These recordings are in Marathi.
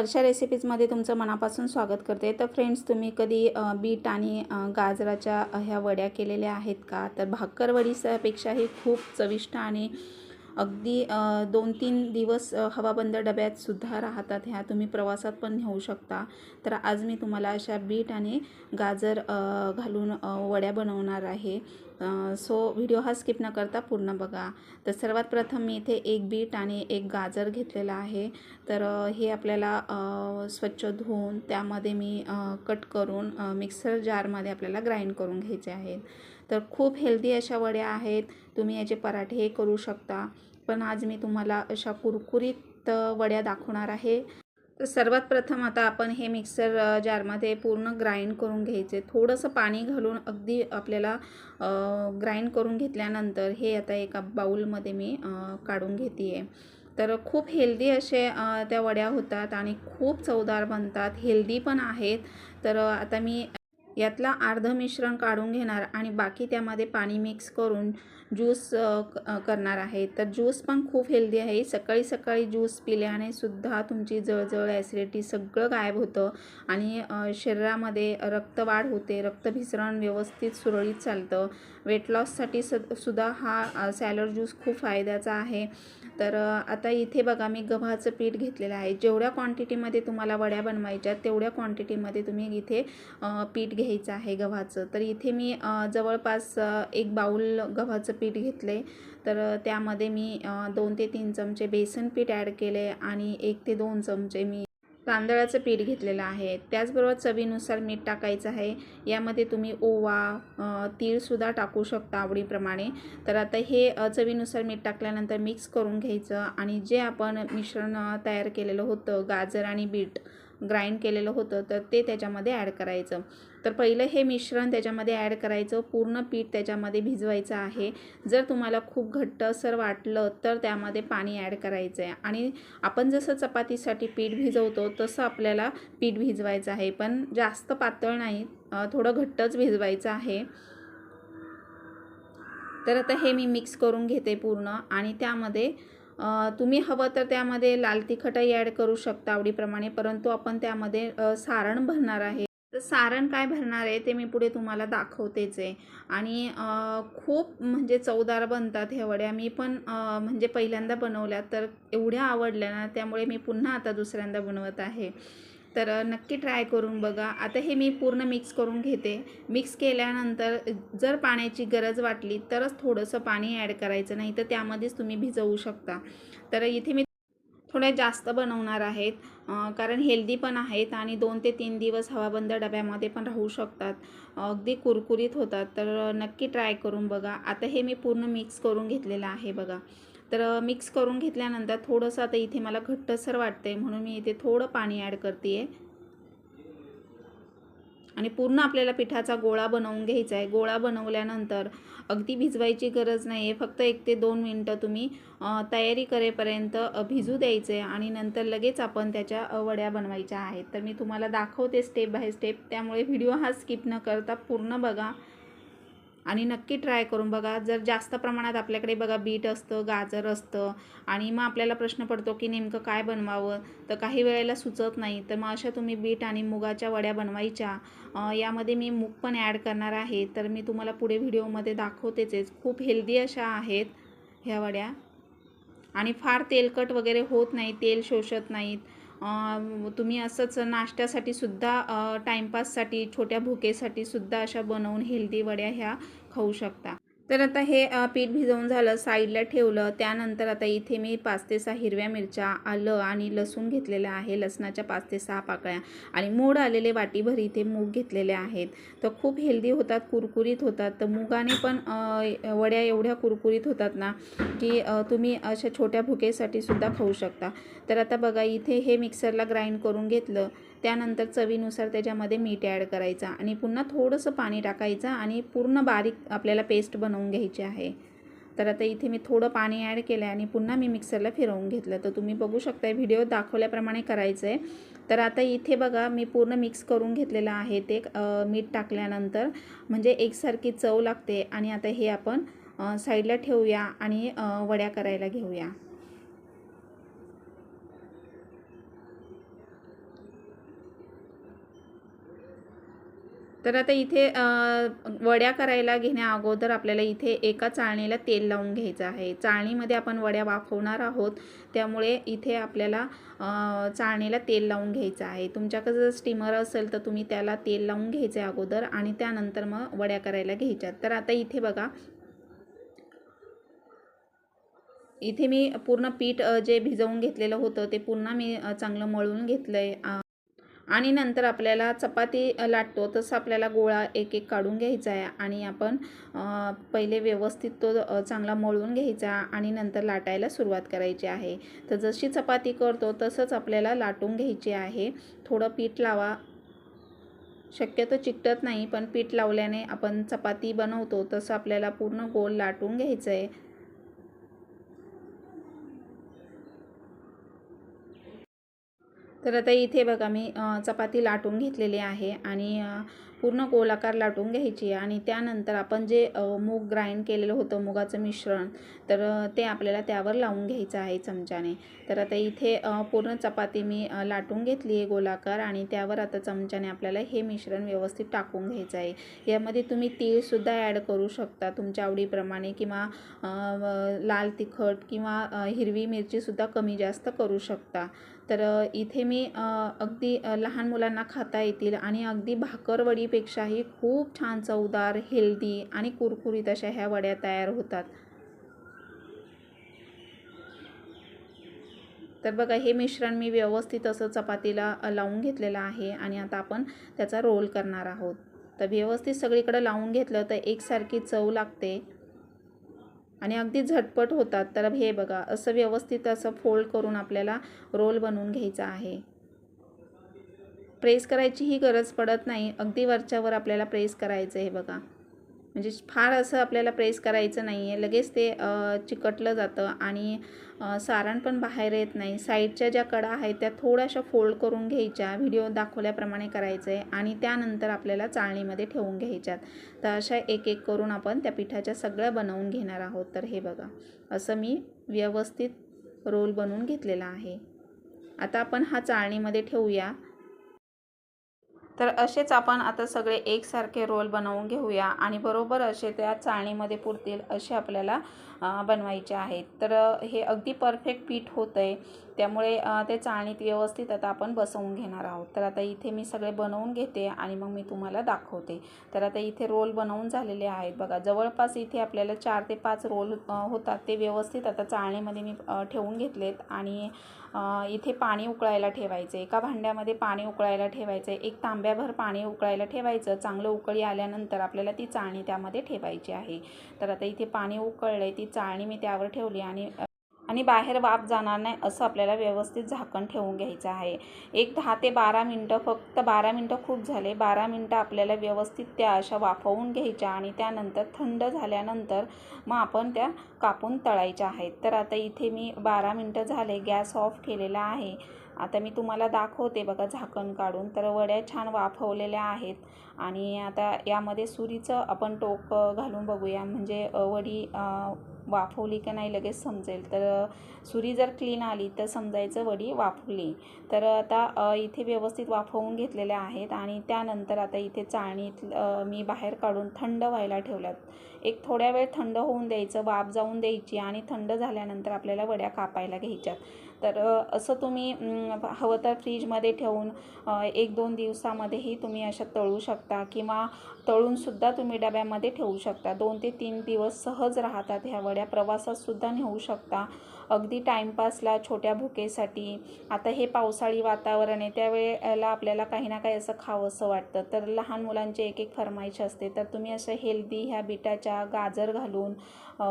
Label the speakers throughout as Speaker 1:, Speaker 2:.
Speaker 1: वर्षा रेसिपीजमध्ये तुमचं मनापासून स्वागत करते. तर फ्रेंड्स तुम्ही कधी बीट आणि गाजराच्या ह्या वड्या केलेल्या आहेत का? तर भाकरवडीपेक्षाही खूप चविष्ट आणि अगदी दोन तीन दिवस हवाबंद डब्यात सुद्धा राहतात ह्या. तुम्ही प्रवासात पण नेऊ शकता. तर आज मी तुम्हाला अशा बीट आणि गाजर घालून वड्या बनवणार आहे. सो व्हिडिओ हा स्किप न करता पूर्ण बघा. तर सर्वात प्रथम मी इथे एक बीट आणि एक गाजर घेतलेला आहे. तर हे आपल्याला स्वच्छ धुवून त्यामध्ये मी कट करून मिक्सर जारमध्ये आपल्याला ग्राइंड करून घ्यायचे आहेत. तर खूप हेल्दी अशा वड्या आहेत. तुम्ही याचे पराठे करू शकता. पण आज मी तुम्हाला अशा कुरकुरीत वड्या दाखवणार आहे. तर सर्वात प्रथम आता आपण हे मिक्सर जारमध्ये पूर्ण ग्राइंड करून घ्यायचे. थोडंसं पाणी घालून अगदी आपल्याला ग्राइंड करून घेतल्यानंतर हे आता एका बाऊलमध्ये मी काढून घेते आहे तर खूप हेल्दी असे त्या वड्या होतात आणि खूप चवदार बनतात. हेल्दी पण आहेत. तर आता मी यातला अर्ध मिश्रण काढून घेणार आणि बाकी त्यामध्ये पाणी मिक्स करून ज्यूस क- करणार आहे. तर ज्यूस पण खूप हेल्दी आहे. सकाळी सकाळी ज्यूस पिल्याने सुद्धा तुमची जळजळ ॲसिडिटी सगळं गायब होतं आणि शरीरामध्ये रक्तवाढ होते. रक्तभिसरण व्यवस्थित सुरळीत चालतं. वेट लॉससाठी स सुद्धा हा सॅलड ज्यूस खूप फायद्याचा आहे. तर आता इथे बघा मी गव्हाचं पीठ घेतलेलं आहे. जेवढ्या क्वांटिटीमध्ये तुम्हाला वड्या बनवायच्या तेवढ्या क्वांटिटीमध्ये तुम्ही इथे पीठ घ्यायचं आहे गव्हाचं. तर इथे मी जवळपास एक बाऊल गव्हाचं पीठ घेतले तर त्यामध्ये मी दोन ते तीन चमचे बेसन पीठ ॲड केले आणि एक ते दोन चमचे मी तांदळाचं पीठ घेतलेलं आहे. त्याचबरोबर चवीनुसार मीठ टाकायचं आहे. यामध्ये तुम्ही ओवा तीळसुद्धा टाकू शकता आवडीप्रमाणे. तर आता हे चवीनुसार मीठ टाकल्यानंतर मिक्स करून घ्यायचं आणि जे आपण मिश्रण तयार केलेलं होतं गाजर आणि बीट ग्राइंड केलेलं होतं तर ते त्याच्यामध्ये ॲड करायचं. तर पहिलं हे मिश्रण त्याच्यामध्ये ॲड करायचं पूर्ण पीठ त्याच्यामध्ये भिजवायचं आहे. जर तुम्हाला खूप घट्टसर वाटलं तर त्यामध्ये पाणी ॲड करायचं आहे आणि आपण जसं चपातीसाठी पीठ भिजवतो तसं आपल्याला पीठ भिजवायचं आहे. पण जास्त पातळ नाही थोडं घट्टच भिजवायचं आहे. तर आता हे मी मिक्स करून घेते पूर्ण. आणि त्यामध्ये तुम्ही हवं तर त्यामध्ये लाल तिखटही ॲड करू शकता आवडीप्रमाणे. परंतु आपण त्यामध्ये सारण भरणार आहे. सारण काय भरणार आहे ते मी पुढे तुम्हाला दाखवतेच आहे. आणि खूप म्हणजे चवदार बनतात हे वड्या मी पण म्हणजे पहिल्यांदा बनवल्या तर एवढ्या आवडल्या ना त्यामुळे मी पुन्हा आता दुसऱ्यांदा बनवत आहे. तर नक्की ट्राय करून बघा. आता हे मी पूर्ण मिक्स करून घेते. मिक्स केल्यानंतर जर पाण्याची गरज वाटली तरच थोडंसं पाणी ॲड करायचं नाही तर त्यामध्येच तुम्ही भिजवू शकता. तर इथे मी थोड्या जास्त बनवणार आहेत. कारण हेल्दी पण आहेत आणि दोन ते तीन दिवस हवाबंद डब्यामध्ये पण राहू शकतात. अगदी कुरकुरीत होतात. तर नक्की ट्राय करून बघा. आता हे मी पूर्ण मिक्स करून घेतलेलं आहे बघा. तर मिक्स करून घेतल्यानंतर थोडंसं आता इथे मला घट्टसर वाटते म्हणून मी इथे थोडं पाणी ॲड करते आहे आणि पूर्ण आपल्याला पिठाचा गोळा बनवून घ्यायचा आहे. गोळा बनवल्यानंतर अगदी भिजवायची गरज नाही आहे. फक्त एक ते दोन मिनटं तुम्ही तयारी करेपर्यंत भिजू द्यायचे आणि नंतर लगेच आपण त्याच्या वड्या बनवायच्या आहेत. तर मी तुम्हाला दाखवते स्टेप बाय स्टेप त्यामुळे व्हिडिओ हा स्किप न करता पूर्ण बघा. आणि नक्की ट्राय करून बघा. जर जास्त प्रमाणात आपल्याकडे बघा बीट असतं गाजर असतं आणि मग आपल्याला प्रश्न पडतो की नेमकं काय बनवावं? तर काही वेळेला सुचत नाही. तर मग अशा तुम्ही बीट आणि मुगाच्या वड्या बनवायच्या. यामध्ये मी मूग पण ॲड करणार आहे. तर मी तुम्हाला पुढे व्हिडिओमध्ये दाखवतेच खूप हेल्दी अशा आहेत ह्या वड्या. आणि फार तेलकट वगैरे होत नाही. तेल शोषत नाहीत. तुम्ही असंच नाश्त्यासाठी सुद्धा टाईमपाससाठी छोट्या भुकेसाठी सुद्धा अशा बनवून हेल्दी वड्या ह्या खाऊ शकता. तर आता हे पीठ भिजवून झालं साईडला ठेवलं. त्यानंतर आता इथे मी पाच ते सहा हिरव्या मिरच्या आलं आणि लसूण घेतलेलं आहे. लसणाच्या पाच ते सहा पाकळ्या आणि मूड आलेले वाटीभर इथे मूग घेतलेले आहेत. तर खूप हेल्दी होतात कुरकुरीत होतात. तर मुगाने पण वड्या एवढ्या कुरकुरीत होतात ना की तुम्ही अशा छोट्या भुकेसाठी सुद्धा खाऊ शकता. तर आता बघा इथे हे मिक्सरला ग्राइंड करून घेतलं. त्यानंतर चवीनुसार त्याच्यामध्ये मीठ ॲड करायचं आणि पुन्हा थोडंसं पाणी टाकायचं आणि पूर्ण बारीक आपल्याला पेस्ट बनवून घ्यायची आहे. तर आता इथे मी थोडं पाणी ॲड केलं आहे आणि पुन्हा मी मिक्सरला फिरवून घेतलं. तर तुम्ही बघू शकता व्हिडिओ दाखवल्याप्रमाणे करायचं आहे तर आता इथे बघा मी पूर्ण मिक्स करून घेतलेलं आहे ते मीठ टाकल्यानंतर. म्हणजे एकसारखी चव लागते आणि आता हे आपण साईडला ठेवूया आणि वड्या करायला घेऊया. तर आता इथे वड्या करायला घेण्या अगोदर आपल्याला इथे एका चाळणीला तेल लावून घ्यायचं आहे. चाळणीमध्ये आपण वड्या वाफवणार आहोत. त्यामुळे इथे आपल्याला चाळणीला तेल लावून घ्यायचं आहे. तुमच्याकडे जर स्टीमर असेल तर तुम्ही त्याला तेल लावून घ्यायचं आहे अगोदर आणि त्यानंतर मग वड्या करायला घ्यायच्यात. तर आता इथे बघा इथे मी पूर्ण पीठ जे भिजवून घेतलेलं होतं ते पुन्हा मी चांगलं मळून घेतलं आहे आणि नंतर आपल्याला चपाती लाटतो. तसं आपल्याला गोळा एक एक काढून घ्यायचा आहे आणि आपण पहिले व्यवस्थित तो चांगला मळून घ्यायचा आणि नंतर लाटायला सुरुवात करायची आहे. तर जशी चपाती करतो तसंच आपल्याला लाटून घ्यायची आहे. थोडं पीठ लावा. शक्यतो चिकटत नाही पण पीठ लावल्याने आपण चपाती बनवतो तसं आपल्याला पूर्ण गोल लाटून घ्यायचं आहे. तर आता इथे बघा मी चपाती लाटून घेतलेली आहे आणि पूर्ण गोलाकार लाटून घ्यायची आहे. आणि त्यानंतर आपण जे मूग ग्राइंड केलेलं होतं मुगाचं मिश्रण तर ते आपल्याला त्यावर लावून घ्यायचं आहे चमच्याने. तर आता इथे पूर्ण चपाती मी लाटून घेतली आहे गोलाकार आणि त्यावर आता चमच्याने आपल्याला हे मिश्रण व्यवस्थित टाकून घ्यायचं आहे. यामध्ये तुम्ही तीळसुद्धा ॲड करू शकता तुमच्या आवडीप्रमाणे किंवा लाल तिखट किंवा हिरवी मिरचीसुद्धा कमी जास्त करू शकता. तर इथे मी अगदी लहान मुलांना खाता येतील आणि अगदी भाकरवडीपेक्षाही खूप छान चवदार हेल्दी आणि कुरकुरीत अशा ह्या वड्या तयार होतात. तर बघा हे मिश्रण मी व्यवस्थित असं चपातीला लावून घेतलेलं आहे आणि आता आपण त्याचा रोल करणार आहोत. तर व्यवस्थित सगळीकडे लावून घेतलं तर एकसारखी चव लागते. आणि अगदी झटपट होतात. तर हे बघा असं व्यवस्थित असं फोल्ड करून आपल्याला रोल बनवून घ्यायचा आहे. प्रेस करायचीही गरज पडत नाही. अगदी वरच्यावर आपल्याला प्रेस करायचं आहे बघा. म्हणजे फार असं आपल्याला प्रेस करायचं नाही आहे लगेच ते चिकटलं जातं आणि सारण पण बाहेर येत नाही. साईडच्या ज्या कडा आहेत त्या थोड्याशा फोल्ड करून घ्यायच्या. व्हिडिओ दाखवल्याप्रमाणे करायचं आहे आणि त्यानंतर आपल्याला चाळणीमध्ये ठेवून घ्यायच्यात. तर अशा एक एक करून आपण त्या पिठाच्या सगळ्या बनवून घेणार आहोत. तर हे बघा असं मी व्यवस्थित रोल बनवून घेतलेला आहे. आता आपण हा चाळणीमध्ये ठेवूया. तर असेच आपण आता सगळे एकसारखे रोल बनवून घेऊया आणि बरोबर असे त्या चाळणीमध्ये पुरतील असे आपल्याला बनवायचे आहेत. तर हे अगदी परफेक्ट पीठ होतं आहे त्यामुळे ते चाळणीत व्यवस्थित आता आपण बसवून घेणार आहोत. तर आता इथे मी सगळे बनवून घेते आणि मग मी तुम्हाला दाखवते. तर आता इथे रोल बनवून झालेले आहेत. बघा जवळपास इथे आपल्याला चार ते पाच रोल होतात. ते व्यवस्थित आता चाळणीमध्ये मी ठेवून घेतलेत आणि इथे पाणी उकळायला ठेवायचं. एका भांड्यामध्ये पाणी उकळायला ठेवायचं. एक तांब्याभर पाणी उकळायला ठेवायचं. चांगलं उकळी आल्यानंतर आपल्याला ती चाळणी त्यामध्ये ठेवायची आहे. तर आता इथे पाणी उकळलं आहे ती चाळणी मी त्यावर ठेवली आणि आणि बाहेर वाफ जाणार नाही असं आपल्याला व्यवस्थित झाकण ठेवून घ्यायचं आहे. एक दहा ते बारा मिनटं फक्त बारा मिनटं खूप झाले. बारा मिनटं आपल्याला व्यवस्थित त्या अशा वाफवून घ्यायच्या आणि त्यानंतर थंड झाल्यानंतर मग आपण त्या कापून तळायच्या आहेत. तर आता इथे मी बारा मिनटं झाले गॅस ऑफ केलेला आहे. आता मी तुम्हाला दाखवते बघा झाकण काढून. तर वड्या छान वाफवलेल्या आहेत आणि आता यामध्ये सुरीचं आपण टोक घालून बघूया. म्हणजे वडी वाफवली का नाही लगेच समजेल. तर सुरी जर क्लीन आली तर समजायचं वडी वाफवली. तर आता इथे व्यवस्थित वाफवून घेतलेल्या आहेत आणि त्यानंतर आता इथे चाळणीत मी बाहेर काढून थंड व्हायला ठेवल्यात. एक थोड्या वेळ थंड होऊन द्यायचं वाफ जाऊन द्यायची आणि थंड झाल्यानंतर आपल्याला वड्या कापायला घ्यायच्यात. तर असं तुम्ही हवं तर फ्रीजमध्ये ठेवून एक दोन दिवसामध्येही तुम्ही अशा तळू शकता किंवा तळूनसुद्धा तुम्ही डब्यामध्ये ठेवू शकता. दोन ते तीन दिवस सहज राहतात ह्या वड्या. प्रवासातसुद्धा नेऊ शकता. अगदी टाईमपासला छोट्या भुकेसाठी. आता हे पावसाळी वातावरण आहे त्यावेळेला आपल्याला काही ना काही असं खावंसं वाटतं. तर लहान मुलांचे एक एक फरमाईश असते. तर तुम्ही असं हेल्दी ह्या बिटाच्या गाजर घालून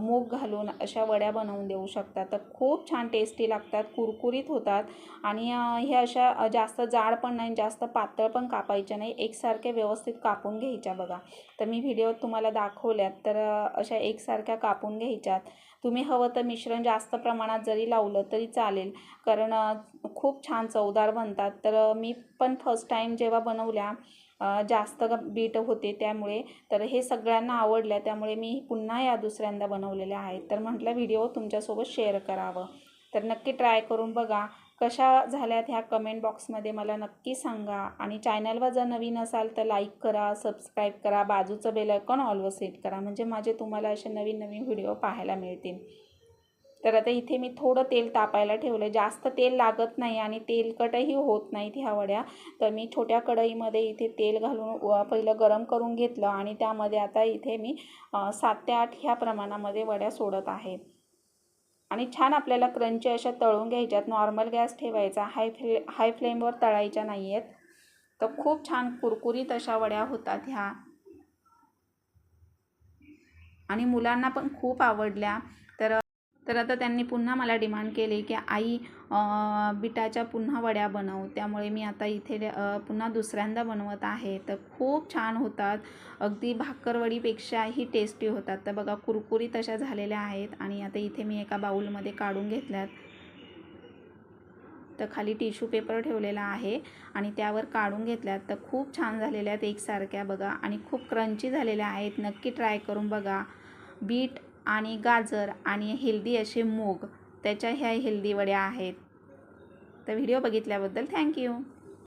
Speaker 1: मूग घालून अशा वड्या बनवून देऊ शकता. तर खूप छान टेस्टी लागतात कुरकुरीत होतात आणि हे अशा जास्त जाड पण नाही जास्त पातळ पण कापायच्या नाही. एकसारख्या व्यवस्थित कापून घ्यायच्या बघा. तर मी व्हिडिओत तुम्हाला दाखवल्यात तर अशा एकसारख्या कापून घ्यायच्यात. तुम्ही हवं तर मिश्रण जास्त प्रमाणात जरी लावलं तरी चालेल. कारण खूप छान चवदार बनतात. तर मी पण फर्स्ट टाईम जेव्हा बनवल्या जास्त बीट होते त्यामुळे तर हे सगळ्यांना आवडल्या. त्यामुळे मी पुन्हा या दुसऱ्यांदा बनवलेल्या आहेत. तर म्हटलं व्हिडिओ तुमच्यासोबत शेअर करावं. तर नक्की ट्राय करून बघा. कशा झाल्यात ह्या कमेंट बॉक्समध्ये मला नक्की सांगा. आणि चॅनलवर जर नवीन असाल तर लाईक करा सबस्क्राईब करा बाजूचं बेल आयकॉन ऑलवर सेट करा. म्हणजे माझे तुम्हाला असे नवीन नवीन व्हिडिओ पाहायला मिळतील. तर आता इथे मी थोडं तेल तापायला ठेवलं जास्त तेल लागत नाही आणि तेलकटही होत नाहीत ह्या वड्या. तर मी छोट्या कढईमध्ये इथे तेल घालून पहिलं गरम करून घेतलं आणि त्यामध्ये आता इथे मी सात ते आठ ह्या प्रमाणामध्ये वड्या सोडत आहे. आणि छान आपल्याला क्रंची अशा तळून घ्यायच्यात. नॉर्मल गॅस ठेवायचा. हाय फ्ले हाय फ्लेमवर तळायच्या नाही आहेत तर खूप छान कुरकुरीत अशा वड्या होतात ह्या. आणि मुलांना पण खूप आवडल्या. तर आता त्यांनी पुन्हा मला डिमांड केली की आई बिटाच्या पुन्हा वड्या बनव. त्यामुळे मी आता इथे पुन्हा दुसऱ्यांदा बनवत आहे. तर खूप छान होतात. अगदी भाकरवडीपेक्षाही टेस्टी होतात. तर बघा कुरकुरी तशा झालेल्या आहेत आणि आता इथे मी एका बाऊलमध्ये काढून घेतल्यात. तर खाली टिश्यू पेपर ठेवलेला आहे आणि त्यावर काढून घेतल्यात. तर खूप छान झालेल्या आहेत एकसारख्या बघा आणि खूप क्रंची झालेल्या आहेत. नक्की ट्राय करून बघा. बीट आणि गाजर आणि हेल्दी असे मूग त्याच्या ह्या हेल्दी वड्या आहेत. तर व्हिडिओ बघितल्याबद्दल थँक्यू